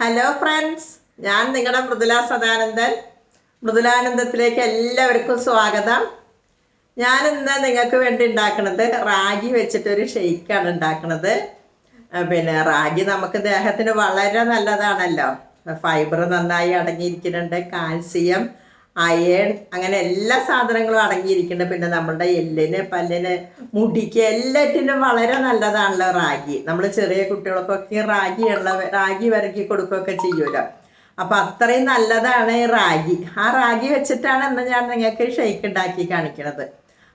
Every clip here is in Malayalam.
ഹലോ ഫ്രണ്ട്സ് ഞാൻ നിങ്ങളുടെ മൃദുല സദാനന്ദൻ. മൃദുലാനന്ദത്തിലേക്ക് എല്ലാവർക്കും സ്വാഗതം. ഞാൻ ഇന്ന് നിങ്ങൾക്ക് വേണ്ടി ഉണ്ടാക്കുന്നത് റാഗി വെച്ചിട്ടൊരു ഷെയ്ക്കാണ് ഉണ്ടാക്കുന്നത്. പിന്നെ റാഗി നമുക്ക് ദേഹത്തിന് വളരെ നല്ലതാണല്ലോ. ഫൈബർ നന്നായി അടങ്ങിയിരിക്കുന്നുണ്ട്. കാൽസ്യം അയൺ അങ്ങനെ എല്ലാ സാധനങ്ങളും അടങ്ങിയിരിക്കുന്നുണ്ട് പിന്നെ നമ്മളുടെ എല്ലിന് പല്ലിന് മുടിക്ക് എല്ലാറ്റിനും വളരെ നല്ലതാണല്ലോ റാഗി. നമ്മൾ ചെറിയ കുട്ടികൾക്കൊക്കെ റാഗി ഉള്ള റാഗി വരക്കി കൊടുക്കുകയൊക്കെ ചെയ്യുമല്ലോ. അപ്പം അത്രയും നല്ലതാണ് ഈ റാഗി. ആ റാഗി വെച്ചിട്ടാണ് ഇന്ന് ഞാൻ നിങ്ങൾക്ക് ഷെയ്ക്ക് ഉണ്ടാക്കി കാണിക്കുന്നത്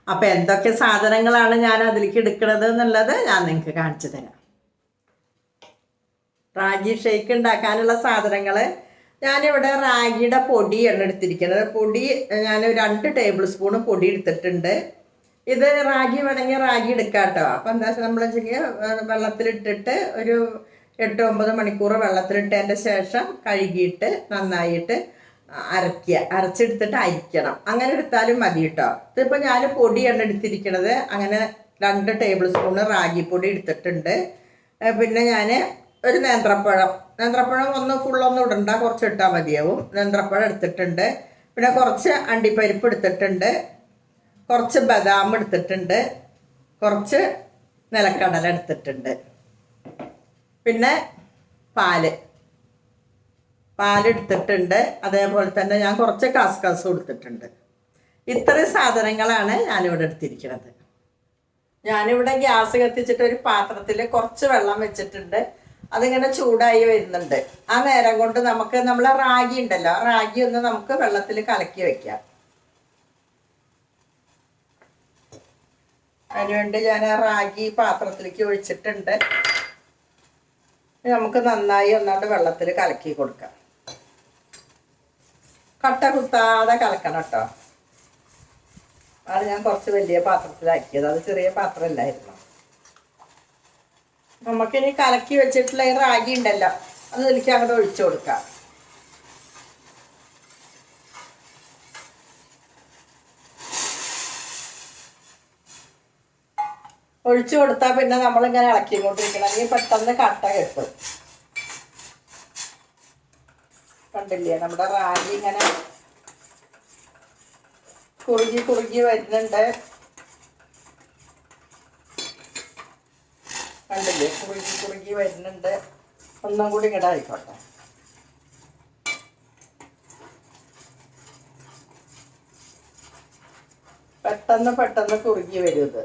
അപ്പം എന്തൊക്കെ സാധനങ്ങളാണ് ഞാൻ അതിലേക്ക് എടുക്കുന്നത് എന്നുള്ളത് ഞാൻ നിങ്ങൾക്ക് കാണിച്ചു തരാം. റാഗി ഷേക്ക് ഉണ്ടാക്കാനുള്ള സാധനങ്ങൾ ഞാനിവിടെ റാഗിയുടെ പൊടിയാണ് എടുത്തിരിക്കുന്നത്. പൊടി ഞാൻ രണ്ട് ടേബിൾ സ്പൂൺ പൊടി എടുത്തിട്ടുണ്ട്. ഇത് റാഗി വേണമെങ്കിൽ റാഗി എടുക്കാം കേട്ടോ അപ്പം എന്താ വെച്ചാൽ നമ്മൾ വെച്ചെങ്കിൽ വെള്ളത്തിലിട്ടിട്ട് ഒരു എട്ട് ഒമ്പത് മണിക്കൂർ വെള്ളത്തിലിട്ടതിന്റെ ശേഷം കഴുകിയിട്ട് നന്നായിട്ട് അരയ്ക്കുക അരച്ചെടുത്തിട്ട് അരിക്കണം. അങ്ങനെ എടുത്താലും മതി കേട്ടോ ഇതിപ്പോൾ ഞാൻ പൊടിയാണ് എടുത്തിരിക്കുന്നത്. അങ്ങനെ രണ്ട് ടേബിൾ സ്പൂണ് റാഗി പൊടി എടുത്തിട്ടുണ്ട്. പിന്നെ ഞാൻ ഒരു നേന്ത്രപ്പഴം. നേന്ത്രപ്പഴം ഒന്ന് ഫുള്ളൊന്നും ഇടണ്ട കുറച്ച് ഇട്ടാൽ മതിയാവും. നേന്ത്രപ്പഴം എടുത്തിട്ടുണ്ട്. പിന്നെ കുറച്ച് അണ്ടിപ്പരിപ്പ് എടുത്തിട്ടുണ്ട്. കുറച്ച് ബദാം എടുത്തിട്ടുണ്ട്. കുറച്ച് നിലക്കടല എടുത്തിട്ടുണ്ട്. പിന്നെ പാൽ. പാലെടുത്തിട്ടുണ്ട് അതേപോലെ തന്നെ ഞാൻ കുറച്ച് കസ്കസും എടുത്തിട്ടുണ്ട് ഇത്രയും സാധനങ്ങളാണ് ഞാനിവിടെ എടുത്തിരിക്കുന്നത്. ഞാനിവിടെ ഗ്യാസ് കത്തിച്ചിട്ട് ഒരു പാത്രത്തിൽ കുറച്ച് വെള്ളം വെച്ചിട്ടുണ്ട്. അതിങ്ങനെ ചൂടായി വരുന്നുണ്ട്. ആ നേരം കൊണ്ട് നമുക്ക് നമ്മളെ റാഗി ഉണ്ടല്ലോ റാഗി ഒന്ന് നമുക്ക് വെള്ളത്തിൽ കലക്കി വെക്കാം. അതിനുവേണ്ടി ഞാൻ ആ റാഗി പാത്രത്തിലേക്ക് ഒഴിച്ചിട്ടുണ്ട്. നമുക്ക് നന്നായി ഒന്നാണ്ട് വെള്ളത്തിൽ കലക്കി കൊടുക്കാം. കട്ട കുത്താതെ കലക്കണം കേട്ടോ. അത് ഞാൻ കുറച്ച് വലിയ പാത്രത്തിലാക്കിയത്. അത് ചെറിയ പാത്രമല്ലായിരുന്നു. നമുക്കിനി കലക്കി വെച്ചിട്ടുള്ള ഈ റാഗി ഉണ്ടല്ലോ അത് ഇതിലേക്ക് അങ്ങോട്ട് ഒഴിച്ചു കൊടുക്കാം. ഒഴിച്ചു കൊടുത്താൽ പിന്നെ നമ്മളിങ്ങനെ ഇളക്കിക്കൊണ്ടിരിക്കണം. അല്ലെങ്കിൽ പെട്ടെന്ന് കട്ട കെട്ടും. കണ്ടില്ലേ നമ്മുടെ റാഗി ഇങ്ങനെ കുറുകി കുറുകി വരുന്നുണ്ട്. കണ്ടില്ലേ? കുറുകി കുറുകി വരുന്നുണ്ട്. ഒന്നും കൂടി ഇങ്ങോട്ട് ആയിക്കോട്ടെ. പെട്ടെന്ന് പെട്ടെന്ന് കുറുകി വരും ഇത്.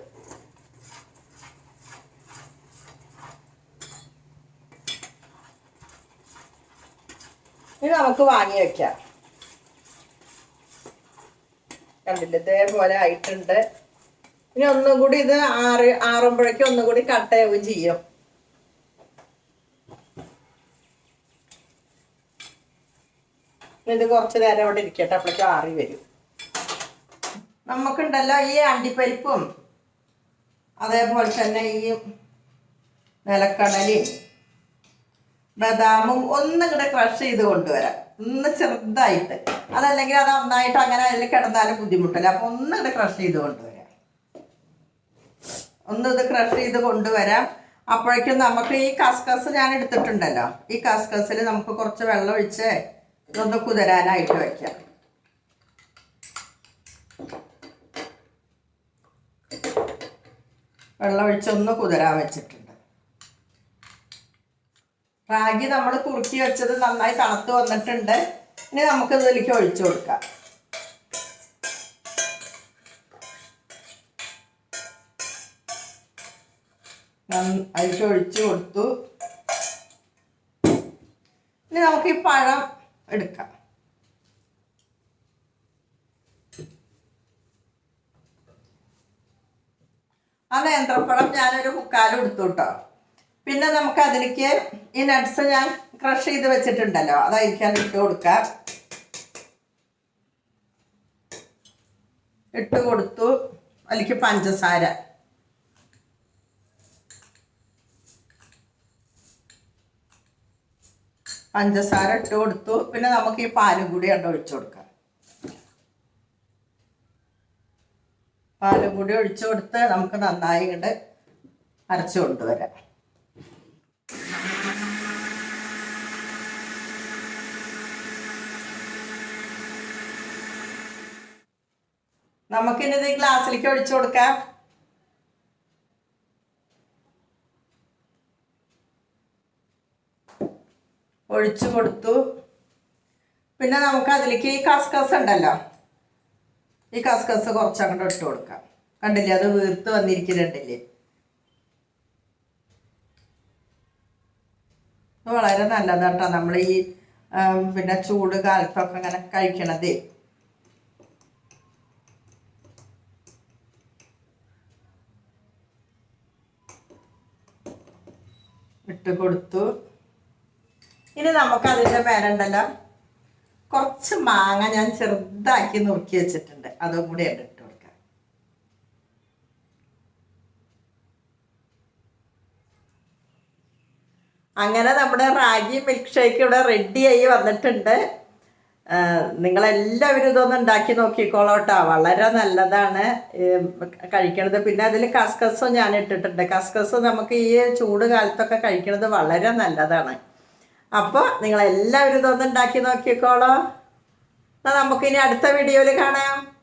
ഇനി നമുക്ക് വാങ്ങി വെക്കാം. കണ്ടില്ലേ? ഇതേപോലെ ആയിട്ടുണ്ട്. ഇനി ഒന്നും കൂടി ഇത് ആറ് ആറുമ്പോഴേക്കും ഒന്നും കൂടി കട്ടയാവുകയും ചെയ്യും. ഇത് കുറച്ച് നേരം അവിടെ ഇരിക്കട്ടെ അപ്പോഴേക്കും ആറി വരും. നമുക്കുണ്ടല്ലോ ഈ അണ്ടിപ്പരിപ്പും അതേപോലെ തന്നെ ഈ നിലക്കടലയും ബദാമും ഒന്നും കൂടെ ക്രഷ് ചെയ്ത് കൊണ്ടുവരാം. ഒന്ന് ചെറുതായിട്ട്. അതല്ലെങ്കിൽ അത് നന്നായിട്ട് അങ്ങനെ അതിൽ കിടന്നാലും ബുദ്ധിമുട്ടല്ല. അപ്പൊ ഒന്നും കൂടെ ക്രഷ് ചെയ്ത് കൊണ്ടുവരാം. ഒന്ന് ഇത് ക്രഷ് ചെയ്ത് കൊണ്ടുവരാം. അപ്പോഴേക്കും നമുക്ക് ഈ കസ്കസ് ഞാൻ എടുത്തിട്ടുണ്ടല്ലോ. ഈ കസ്കസിൽ നമുക്ക് കുറച്ച് വെള്ളം ഒഴിച്ച് ഇതൊന്ന് കുതിരാനായിട്ട് വയ്ക്കാം വെള്ളം ഒഴിച്ചൊന്ന് കുതിരാൻ വെച്ചിട്ടുണ്ട്. റാഗി നമ്മൾ കുറുക്കി വെച്ചത് നന്നായി തണുത്ത് വന്നിട്ടുണ്ട്. ഇനി നമുക്ക് ഇതിലേക്ക് ഒഴിച്ചു കൊടുക്കാം. അതിലേക്ക് ഒഴിച്ച് കൊടുത്തു. ഇനി നമുക്ക് ഈ പഴം എടുക്കാം. ആ നേന്ത്രപ്പഴം ഞാനൊരു മുക്കാലും എടുത്തു കേട്ടോ. പിന്നെ നമുക്ക് അതിലേക്ക് ഈ നട്ട്സ് ഞാൻ ക്രഷ് ചെയ്ത് വെച്ചിട്ടുണ്ടല്ലോ അതായിരിക്കാൻ ഇട്ട് കൊടുക്കാം. ഇട്ട് കൊടുത്തു. അതിലേക്ക് പഞ്ചസാര. പഞ്ചസാര ഇട്ട് കൊടുത്തു. പിന്നെ നമുക്ക് ഈ പാലും കൂടി അവിടെ ഒഴിച്ചു കൊടുക്കാം. പാലും കൂടി ഒഴിച്ചു കൊടുത്ത് നമുക്ക് നന്നായി ഇങ്ങോട്ട് അരച്ചു കൊണ്ടുവരാം. നമുക്കിന്നത് ഈ ഗ്ലാസ്സിലേക്ക് ഒഴിച്ചു കൊടുക്കാം. ഒഴിച്ചു കൊടുത്തു. പിന്നെ നമുക്ക് അതിലേക്ക് ഈ കസ്കസ് ഉണ്ടല്ലോ. ഈ കസ്കസ് കുറച്ചങ്ങോട്ട് ഇട്ട് കൊടുക്കാം. കണ്ടില്ലേ? അത് വീർത്ത് വന്നിരിക്കുന്നുണ്ടല്ലേ? വളരെ നല്ലതാട്ടോ നമ്മൾ ഈ പിന്നെ ചൂട് കാലത്തൊക്കെ ഇങ്ങനെ കഴിക്കണതേ. ഇട്ട് കൊടുത്തു. ഇനി നമുക്ക് അതിന്റെ മേലുണ്ടല്ലോ. കുറച്ച് മാങ്ങ ഞാൻ ചെറുതാക്കി നുറുക്കി വെച്ചിട്ടുണ്ട്. അതും കൂടി ഉണ്ട് ഇട്ട് കൊടുക്കാം. അങ്ങനെ നമ്മുടെ റാഗി മിൽക്ക് ഷേക്ക് ഇവിടെ റെഡിയായി വന്നിട്ടുണ്ട്. നിങ്ങളെല്ലാവരും ഇതൊന്ന് ഉണ്ടാക്കി നോക്കിക്കോളോട്ടോ. വളരെ നല്ലതാണ്. കഴിക്കണത്. പിന്നെ അതിൽ കസ്കസും ഞാൻ ഇട്ടിട്ടുണ്ട്. കസ്കസ് നമുക്ക് ഈ ചൂട് കാലത്തൊക്കെ കഴിക്കണത് വളരെ നല്ലതാണ്. അപ്പോൾ നിങ്ങളെല്ലാവരും ഇതൊന്നുണ്ടാക്കി നോക്കിക്കോളൂ. എന്നാൽ നമുക്കിനി അടുത്ത വീഡിയോയിൽ കാണാം.